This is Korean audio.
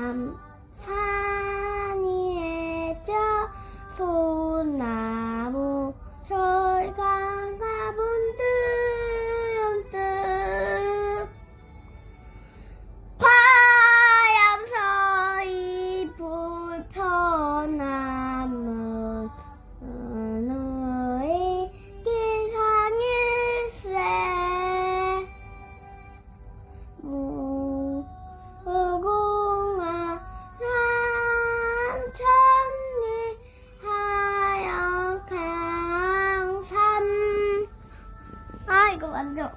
남산 위에 저 소나무 철강나분 뜩뜩 파양서이 불편함은 은우의 기상일세. 이거 완전